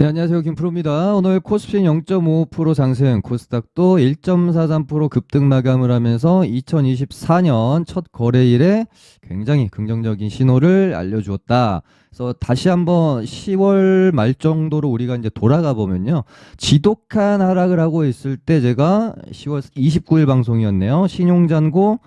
네, 안녕하세요. 김프로입니다. 오늘 코스피 0.5% 상승, 코스닥도 1.43% 급등 마감을 하면서 2024년 첫 거래일에 굉장히 긍정적인 신호를 알려주었다. 그래서 다시 한번 10월 말 정도로 우리가 이제 돌아가 보면요. 지독한 하락을 하고 있을 때 제가 10월 29일 방송이었네요. 신용잔고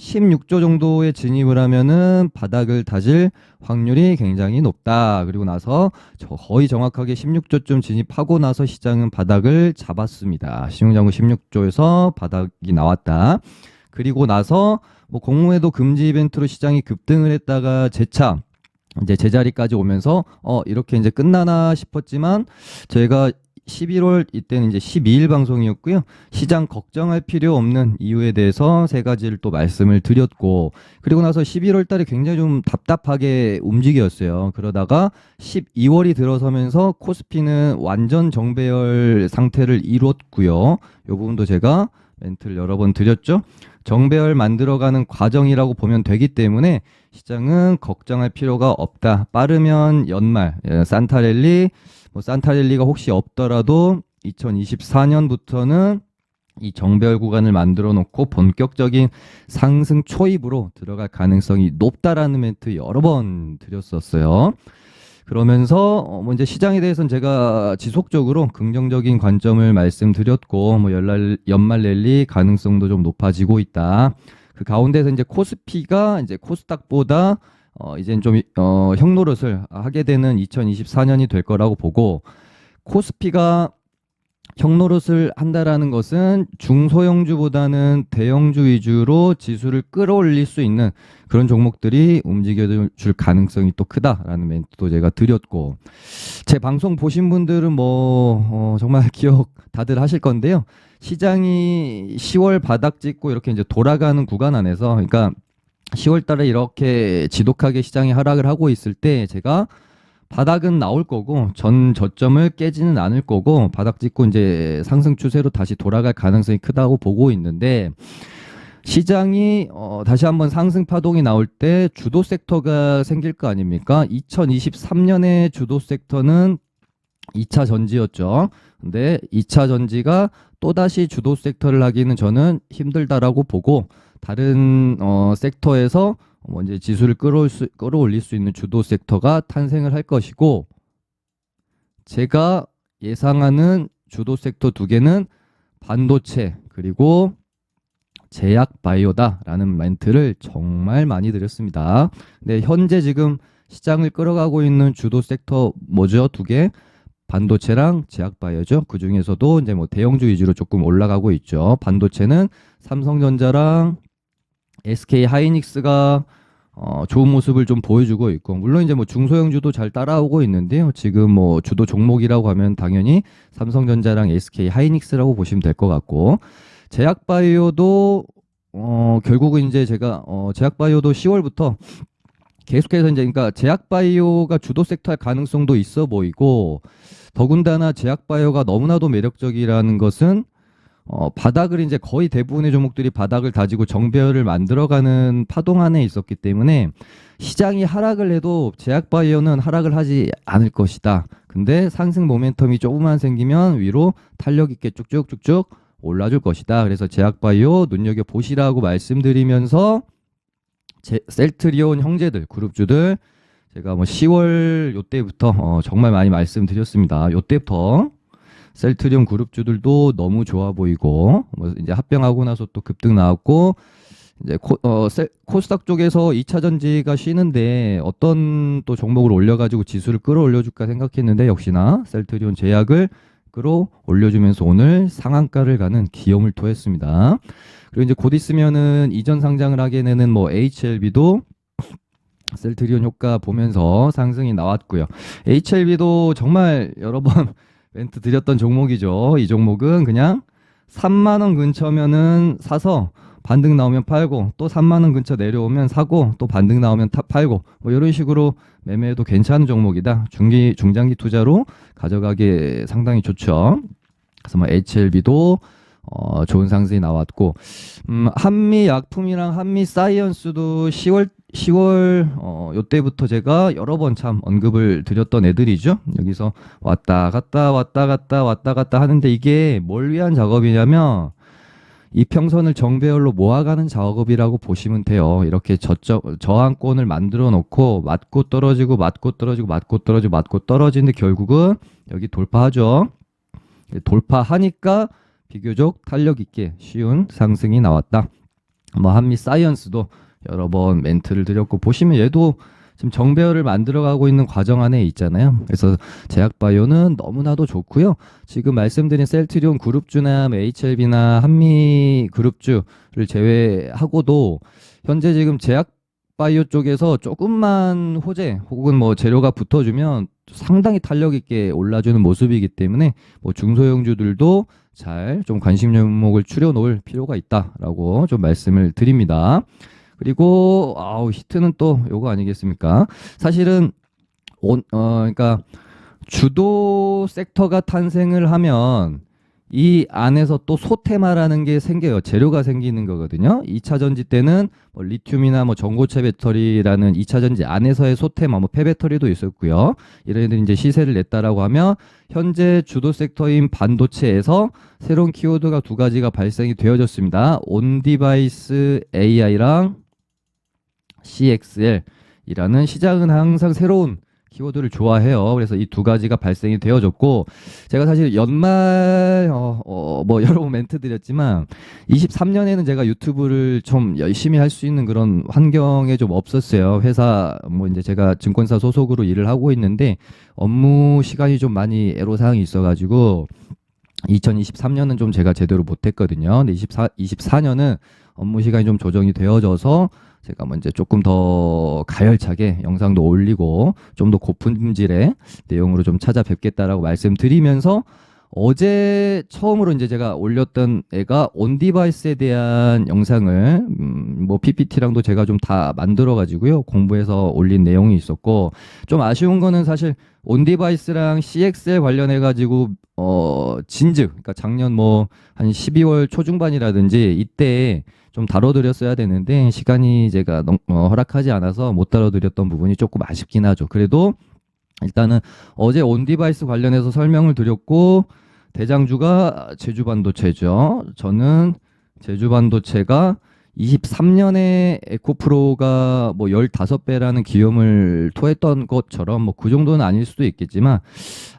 16조 정도에 진입을 하면은 바닥을 다질 확률이 굉장히 높다. 그리고 나서 저 거의 정확하게 16조쯤 진입하고 나서 시장은 바닥을 잡았습니다. 신용장구 16조에서 바닥이 나왔다. 그리고 나서 뭐 공모에도 금지 이벤트로 시장이 급등을 했다가 재차 이제 제자리까지 오면서 어 이렇게 이제 끝나나 싶었지만 저희가 11월 이때는 이제 12일 방송이었고요. 시장 걱정할 필요 없는 이유에 대해서 세 가지를 또 말씀을 드렸고 그리고 나서 11월 달에 굉장히 좀 답답하게 움직였어요. 그러다가 12월이 들어서면서 코스피는 완전 정배열 상태를 이뤘고요. 이 부분도 제가 멘트를 여러 번 드렸죠. 정배열 만들어가는 과정이라고 보면 되기 때문에 시장은 걱정할 필요가 없다. 빠르면 연말 예, 산타랠리 뭐 산타랠리가 혹시 없더라도 2024년부터는 이 정배열 구간을 만들어 놓고 본격적인 상승 초입으로 들어갈 가능성이 높다라는 멘트 여러 번 드렸었어요. 그러면서 어, 뭐 이제 시장에 대해서는 제가 지속적으로 긍정적인 관점을 말씀드렸고 뭐 연말 연말 랠리 가능성도 좀 높아지고 있다. 그 가운데서 이제 코스피가 이제 코스닥보다 어 이제 좀 어, 형노릇을 하게 되는 2024년이 될 거라고 보고 코스피가 형노릇을 한다라는 것은 중소형주보다는 대형주 위주로 지수를 끌어올릴 수 있는 그런 종목들이 움직여줄 가능성이 또 크다라는 멘트도 제가 드렸고 제 방송 보신 분들은 뭐 어, 정말 기억 다들 하실 건데요. 시장이 10월 바닥 찍고 이렇게 이제 돌아가는 구간 안에서 그러니까 10월 달에 이렇게 지독하게 시장이 하락을 하고 있을 때 제가 바닥은 나올 거고 전 저점을 깨지는 않을 거고 바닥 찍고 이제 상승 추세로 다시 돌아갈 가능성이 크다고 보고 있는데 시장이 어, 다시 한번 상승 파동이 나올 때 주도 섹터가 생길 거 아닙니까? 2023년에 주도 섹터는 2차 전지였죠. 근데 2차 전지가 또다시 주도 섹터를 하기는 저는 힘들다라고 보고 다른 어, 섹터에서 뭐 이제 지수를 끌어올 수, 끌어올릴 수 있는 주도 섹터가 탄생을 할 것이고 제가 예상하는 주도 섹터 두 개는 반도체 그리고 제약 바이오다라는 멘트를 정말 많이 드렸습니다. 근데 현재 지금 시장을 끌어가고 있는 주도 섹터 뭐죠? 두 개. 반도체랑 제약 바이오죠. 그 중에서도 이제 뭐 대형주 위주로 조금 올라가고 있죠. 반도체는 삼성전자랑 SK 하이닉스가 어, 좋은 모습을 좀 보여주고 있고 물론 이제 뭐 중소형주도 잘 따라오고 있는데요. 지금 뭐 주도 종목이라고 하면 당연히 삼성전자랑 SK 하이닉스라고 보시면 될 것 같고 제약바이오도 어, 결국은 이제 제가 어, 제약바이오도 10월부터 계속해서 이제 그러니까 제약바이오가 주도 섹터할 가능성도 있어 보이고 더군다나 제약바이오가 너무나도 매력적이라는 것은 어, 바닥을 이제 거의 대부분의 종목들이 바닥을 다지고 정배열을 만들어가는 파동 안에 있었기 때문에 시장이 하락을 해도 제약바이오는 하락을 하지 않을 것이다. 근데 상승 모멘텀이 조금만 생기면 위로 탄력 있게 쭉쭉쭉쭉 올라줄 것이다. 그래서 제약바이오 눈여겨 보시라고 말씀드리면서 제, 셀트리온 형제들 그룹주들 제가 뭐 10월 요때부터 어, 정말 많이 말씀드렸습니다. 요때부터 셀트리온 그룹주들도 너무 좋아 보이고 뭐 이제 합병하고 나서 또 급등 나왔고 이제 코, 어, 셀, 코스닥 쪽에서 2차 전지가 쉬는데 어떤 또 종목을 올려가지고 지수를 끌어올려 줄까 생각했는데 역시나 셀트리온 제약을 끌어올려주면서 오늘 상한가를 가는 기염을 토했습니다. 그리고 이제 곧 있으면은 이전 상장을 하게 되는 뭐 HLB도 셀트리온 효과 보면서 상승이 나왔고요. HLB도 정말 여러 번 멘트 드렸던 종목이죠. 이 종목은 그냥 3만 원 근처면은 사서 반등 나오면 팔고 또 3만 원 근처 내려오면 사고 또 반등 나오면 타, 팔고 뭐 이런 식으로 매매해도 괜찮은 종목이다. 중기 중장기 투자로 가져가기 상당히 좋죠. 그래서 뭐 HLB도 어, 좋은 상승이 나왔고 음, 한미 약품이랑 한미 사이언스도 10월 10월 어 요때부터 제가 여러 번 참 언급을 드렸던 애들이죠. 여기서 왔다 갔다 왔다 갔다 왔다 갔다 하는데 이게 뭘 위한 작업이냐면 이평선을 정배열로 모아가는 작업이라고 보시면 돼요. 이렇게 저점 저항권을 만들어 놓고 맞고 떨어지고 맞고 떨어지고 맞고 떨어지고 맞고 떨어지는데 결국은 여기 돌파하죠. 돌파하니까 비교적 탄력 있게 쉬운 상승이 나왔다. 뭐 한미 사이언스도 여러 번 멘트를 드렸고 보시면 얘도 지금 정배열을 만들어가고 있는 과정 안에 있잖아요. 그래서 제약바이오는 너무나도 좋고요. 지금 말씀드린 셀트리온 그룹주나 HLB나 한미 그룹주를 제외하고도 현재 지금 제약바이오 쪽에서 조금만 호재 혹은 뭐 재료가 붙어주면 상당히 탄력 있게 올라주는 모습이기 때문에 뭐 중소형주들도 잘 좀 관심 종목을 추려 놓을 필요가 있다라고 좀 말씀을 드립니다. 그리고 아우 히트는 또 요거 아니겠습니까? 사실은 온, 어 그러니까 주도 섹터가 탄생을 하면 이 안에서 또 소테마라는 게 생겨요. 재료가 생기는 거거든요. 2차 전지 때는 뭐 리튬이나 뭐 전고체 배터리라는 2차 전지 안에서의 소테마, 뭐 폐배터리도 있었고요. 이런 애들이 이제 시세를 냈다라고 하면 현재 주도 섹터인 반도체에서 새로운 키워드가 두 가지가 발생이 되어졌습니다. 온 디바이스 AI랑 CXL이라는 시장은 항상 새로운 키워드를 좋아해요. 그래서 이 두 가지가 발생이 되어졌고 제가 사실 연말 어, 어, 뭐 여러 번 멘트 드렸지만 23년에는 제가 유튜브를 좀 열심히 할 수 있는 그런 환경에 좀 없었어요. 회사 뭐 이제 제가 증권사 소속으로 일을 하고 있는데 업무 시간이 좀 많이 애로사항이 있어가지고 2023년은 좀 제가 제대로 못했거든요. 근데 24, 24년은 업무 시간이 좀 조정이 되어져서 제가 먼저 조금 더 가열차게 영상도 올리고 좀 더 고품질의 내용으로 좀 찾아뵙겠다라고 말씀드리면서 어제 처음으로 이제 제가 올렸던 애가 온 디바이스에 대한 영상을 음, 뭐 PPT랑도 제가 좀 다 만들어 가지고요. 공부해서 올린 내용이 있었고 좀 아쉬운 거는 사실 온 디바이스랑 CXL 관련해 가지고 어 진즉 그러니까 작년 뭐 한 12월 초중반이라든지 이때 좀 다뤄드렸어야 되는데 시간이 제가 넘- 어, 허락하지 않아서 못 다뤄드렸던 부분이 조금 아쉽긴 하죠. 그래도 일단은 어제 온디바이스 관련해서 설명을 드렸고 대장주가 제주반도체죠. 저는 제주반도체가 23년에 에코프로가 뭐 15배라는 기염을 토했던 것처럼 뭐 그 정도는 아닐 수도 있겠지만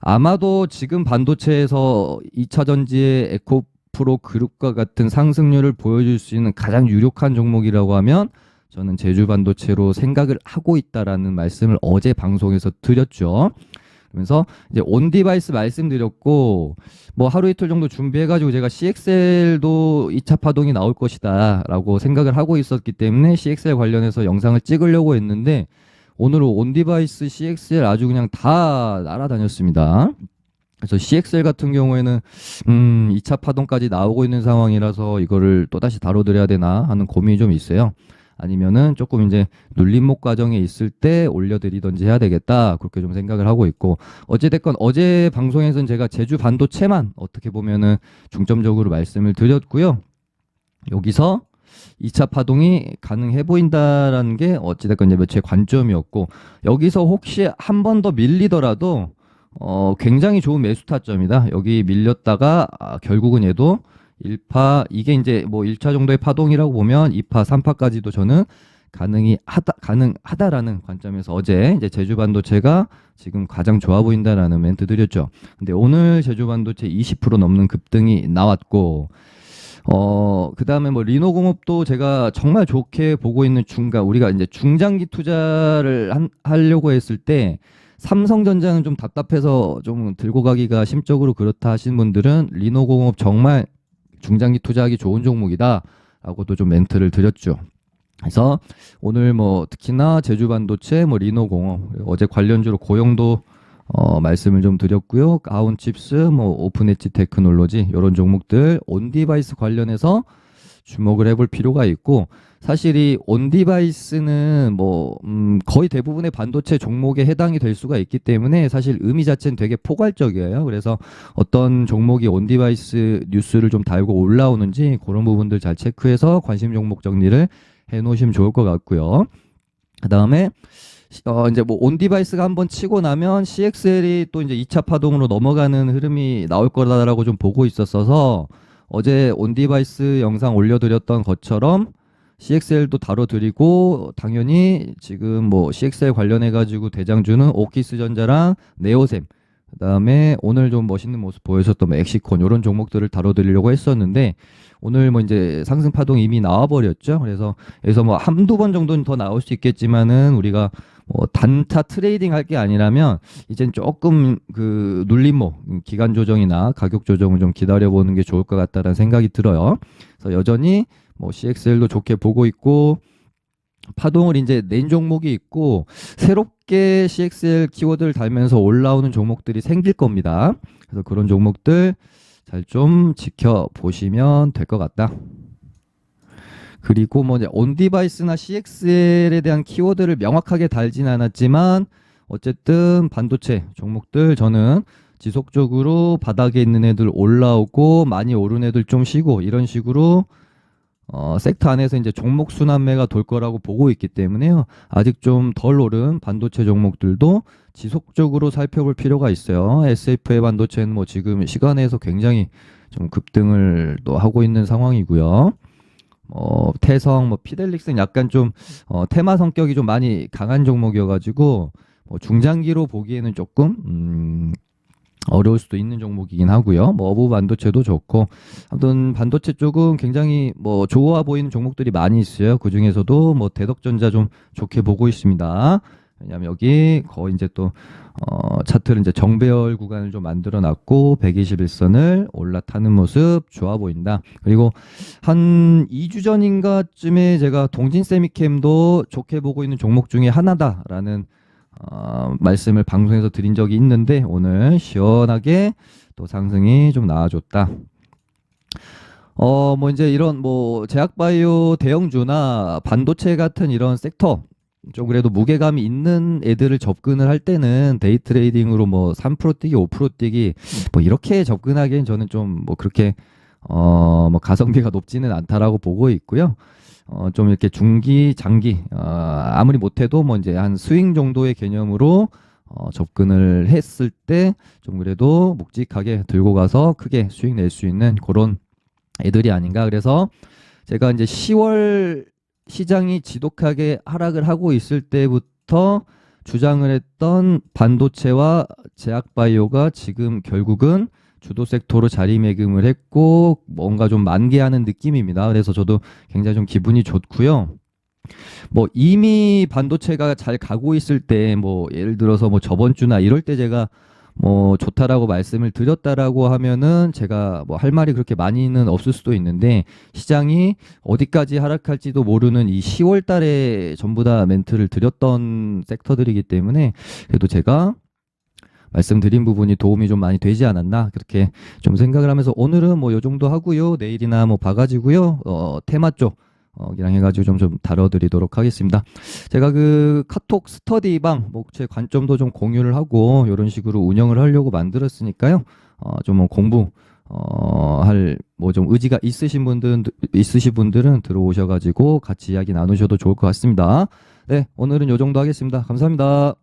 아마도 지금 반도체에서 2차 전지의 에코프로 그룹과 같은 상승률을 보여줄 수 있는 가장 유력한 종목이라고 하면 저는 제주 반도체로 생각을 하고 있다라는 말씀을 어제 방송에서 드렸죠. 그러면서 이제 온 디바이스 말씀드렸고 뭐 하루 이틀 정도 준비해가지고 제가 CXL도 2차 파동이 나올 것이다라고 생각을 하고 있었기 때문에 CXL 관련해서 영상을 찍으려고 했는데 오늘 온 디바이스 CXL 아주 그냥 다 날아다녔습니다. 그래서 CXL 같은 경우에는 음 2차 파동까지 나오고 있는 상황이라서 이거를 또다시 다뤄드려야 되나 하는 고민이 좀 있어요. 아니면은 조금 이제 눌림목 과정에 있을 때 올려드리던지 해야 되겠다. 그렇게 좀 생각을 하고 있고. 어찌됐건 어제 방송에서는 제가 제주 반도체만 어떻게 보면은 중점적으로 말씀을 드렸고요. 여기서 2차 파동이 가능해 보인다라는 게 어찌됐건 이제 제 관점이었고 여기서 혹시 한 번 더 밀리더라도 어 굉장히 좋은 매수 타점이다. 여기 밀렸다가 아, 결국은 얘도 1파 이게 이제 뭐 1차 정도의 파동이라고 보면 2파, 3파까지도 저는 가능이 하다 가능하다라는 관점에서 어제 이제 제주 반도체가 지금 가장 좋아 보인다라는 멘트 드렸죠. 근데 오늘 제주 반도체 20% 넘는 급등이 나왔고 어, 그 다음에 뭐 리노공업도 제가 정말 좋게 보고 있는 중간 우리가 이제 중장기 투자를 한, 하려고 했을 때 삼성전자는 좀 답답해서 좀 들고 가기가 심적으로 그렇다 하신 분들은 리노공업 정말 중장기 투자하기 좋은 종목이다라고도 좀 멘트를 드렸죠. 그래서 오늘 뭐 특히나 제주 반도체, 뭐 리노공업 어제 관련주로 고용도 어, 말씀을 좀 드렸고요. 아운칩스, 뭐 오픈엣지 테크놀로지 이런 종목들 온디바이스 관련해서 주목을 해볼 필요가 있고 사실 이 온디바이스는 뭐 음, 거의 대부분의 반도체 종목에 해당이 될 수가 있기 때문에 사실 의미 자체는 되게 포괄적이에요. 그래서 어떤 종목이 온디바이스 뉴스를 좀 달고 올라오는지 그런 부분들 잘 체크해서 관심 종목 정리를 해 놓으시면 좋을 것 같고요. 그다음에 어 이제 뭐 온 디바이스가 한번 치고 나면 CXL이 또 이제 2차 파동으로 넘어가는 흐름이 나올 거다라고 좀 보고 있었어서 어제 온 디바이스 영상 올려드렸던 것처럼 CXL도 다뤄드리고 당연히 지금 뭐 CXL 관련해 가지고 대장주는 오키스 전자랑 네오셈 그다음에 오늘 좀 멋있는 모습 보여줬던 뭐 엑시콘 이런 종목들을 다뤄드리려고 했었는데 오늘 뭐 이제 상승 파동 이미 나와버렸죠. 그래서 여기서 뭐 한두 번 정도는 더 나올 수 있겠지만은 우리가 뭐 단타 트레이딩 할 게 아니라면 이젠 조금 그 눌림목 음, 기간 조정이나 가격 조정을 좀 기다려보는 게 좋을 것 같다라는 생각이 들어요. 그래서 여전히 뭐 CXL도 좋게 보고 있고 파동을 이제 낸 종목이 있고 새롭게 CXL 키워드를 달면서 올라오는 종목들이 생길 겁니다. 그래서 그런 종목들 잘 좀 지켜보시면 될 것 같다. 그리고 뭐 이제 온 디바이스나 CXL에 대한 키워드를 명확하게 달진 않았지만 어쨌든 반도체 종목들 저는 지속적으로 바닥에 있는 애들 올라오고 많이 오른 애들 좀 쉬고 이런 식으로 어, 섹터 안에서 이제 종목 순환매가 돌 거라고 보고 있기 때문에요. 아직 좀 덜 오른 반도체 종목들도 지속적으로 살펴볼 필요가 있어요. SF의 반도체는 뭐 지금 시간에서 굉장히 좀 급등을 또 하고 있는 상황이고요. 어, 태성, 뭐 피델릭스는 약간 좀 어, 테마 성격이 좀 많이 강한 종목이어가지고 뭐 중장기로 보기에는 조금 음, 어려울 수도 있는 종목이긴 하고요. 뭐 어부 반도체도 좋고 아무튼 반도체 쪽은 굉장히 뭐 좋아 보이는 종목들이 많이 있어요. 그 중에서도 뭐 대덕전자 좀 좋게 보고 있습니다. 왜냐하면 여기 거의 이제 또 어, 차트를 이제 정배열 구간을 좀 만들어 놨고 121선을 올라타는 모습 좋아 보인다. 그리고 한 2주 전인가쯤에 제가 동진 세미캠도 좋게 보고 있는 종목 중에 하나다라는 어, 말씀을 방송에서 드린 적이 있는데 오늘 시원하게 또 상승이 좀 나와줬다. 어, 뭐 이제 이런 뭐 제약바이오 대형주나 반도체 같은 이런 섹터 좀 그래도 무게감이 있는 애들을 접근을 할 때는 데이 트레이딩으로 뭐 3% 뛰기, 5% 뛰기 뭐 이렇게 접근하기엔 저는 좀 뭐 그렇게 어, 뭐 가성비가 높지는 않다라고 보고 있고요. 어, 좀 이렇게 중기, 장기, 어, 아무리 못해도 뭐 이제 한 스윙 정도의 개념으로 어, 접근을 했을 때 좀 그래도 묵직하게 들고 가서 크게 수익 낼 수 있는 그런 애들이 아닌가. 그래서 제가 이제 10월 시장이 지독하게 하락을 하고 있을 때부터 주장을 했던 반도체와 제약바이오가 지금 결국은 주도 섹터로 자리매김을 했고 뭔가 좀 만개하는 느낌입니다. 그래서 저도 굉장히 좀 기분이 좋고요. 뭐 이미 반도체가 잘 가고 있을 때 뭐 예를 들어서 뭐 저번 주나 이럴 때 제가 뭐 좋다라고 말씀을 드렸다라고 하면은 제가 뭐 할 말이 그렇게 많이는 없을 수도 있는데 시장이 어디까지 하락할지도 모르는 이 10월 달에 전부 다 멘트를 드렸던 섹터들이기 때문에 그래도 제가 말씀드린 부분이 도움이 좀 많이 되지 않았나 그렇게 좀 생각을 하면서 오늘은 뭐 요 정도 하고요 내일이나 뭐 봐가지고요 어 테마 쪽 어, 이랑 해가지고 좀, 좀 다뤄드리도록 하겠습니다. 제가 그 카톡 스터디방, 뭐, 제 관점도 좀 공유를 하고, 이런 식으로 운영을 하려고 만들었으니까요. 어, 좀 뭐 공부, 어, 할, 뭐 좀 의지가 있으신 분들은, 있으신 분들은 들어오셔가지고 같이 이야기 나누셔도 좋을 것 같습니다. 네, 오늘은 요 정도 하겠습니다. 감사합니다.